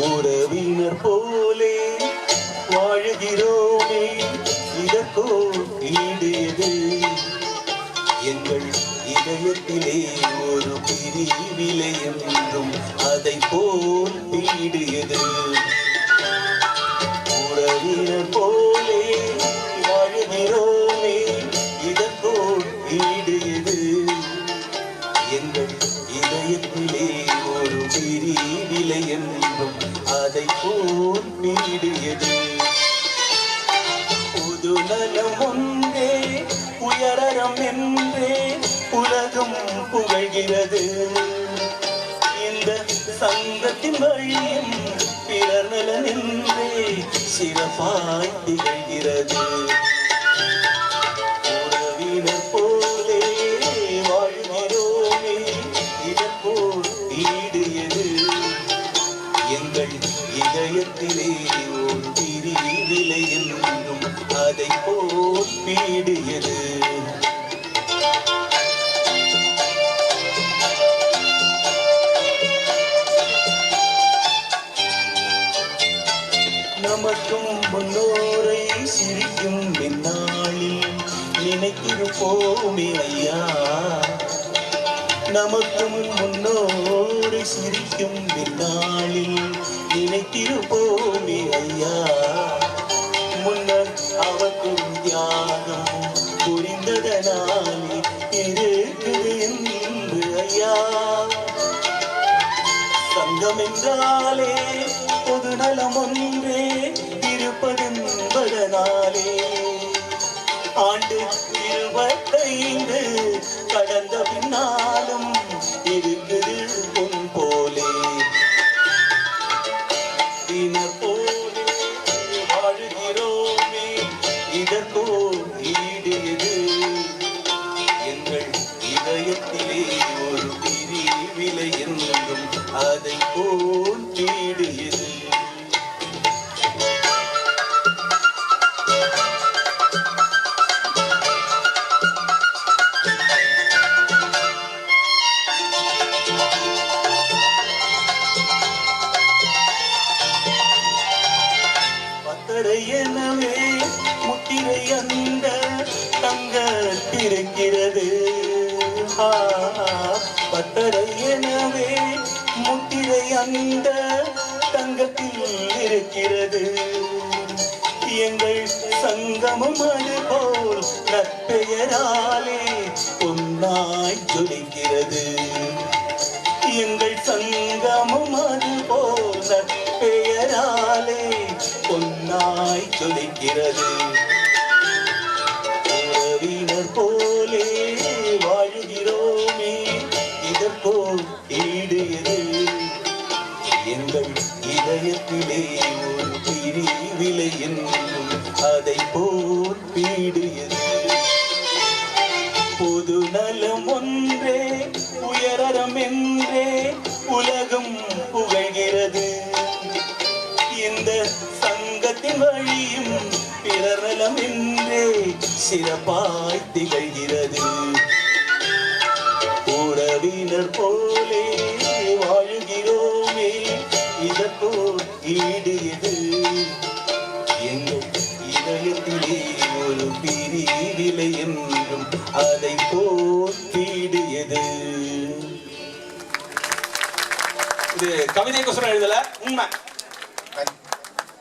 உறவினர் போலே வாழ்கிறோமே. இதற்கோ ஈடியது எங்கள் இதயத்திலே ஒரு பிரிவிலை என்றும் அதை போல் பீடியது உறவினர் போல் இதயத்திலே ஒரு பிரிவிலை என்றும் அதை போல் பீடியது புது நலம் ஒன்றே உயரம் என்றே உலகம் புகழ்கிறது. இந்த சங்கத்தின் வழியும் பிறர் நலன் என்றே சிறப்பாய் திகழ்கிறது. ஈடு எது? எங்கள் இதயத்திலே ஒரு பிரிவிலை என்றும் அதை போல் வீடு எது? நமக்கும் முன்னோரை சிரிக்கும் பின்னாளில் நினைத்திருப்போமே ஐயா. நமக்கும் சிரிக்கும் பின்னாளில் நினைத்திருப்போமே ஐயா. முன்னர் அவர்க்கும் தியாகம் புரிந்ததனாலே இருக்குது என்று ஐயா. சங்கம் என்றாலே பொது நலம் ஒன்றே இருப்பதென்பதனாலே. ஆண்டு இருபத்தைந்து கடந்த பின்னாலும் தங்கத்திருக்கிறது ஆ, பத்தரை எனவே முத்திரை அந்த தங்கத்தில் இருக்கிறது. எங்கள் சங்கமும் அது போல் நற்பெயராலே பொன்னாய் ஜொலிக்கிறது. எங்கள் சங்கமும் அது போல பெயராலே பொன்னாய் ஜொலிக்கிறது. உறவினர் ஒரு பிரிவிலை என்றும் அதை போல் பீடியது பொது நலம் ஒன்றே உயரம் என்றே உலகம் புகழ்கிறது. இந்த சங்கத்தின் வழியும் பிறர் நலம் என்றே சிறப்பாய் திகழ்கிறது. உறவினர் போலே இதற்கோர் ஈடு எது எங்கள் இதயத்திலே ஒரு பிரிவிலை என்றும் அதை போட்டியது இது கவிதை கொசுரம் எழுதல? உண்மை.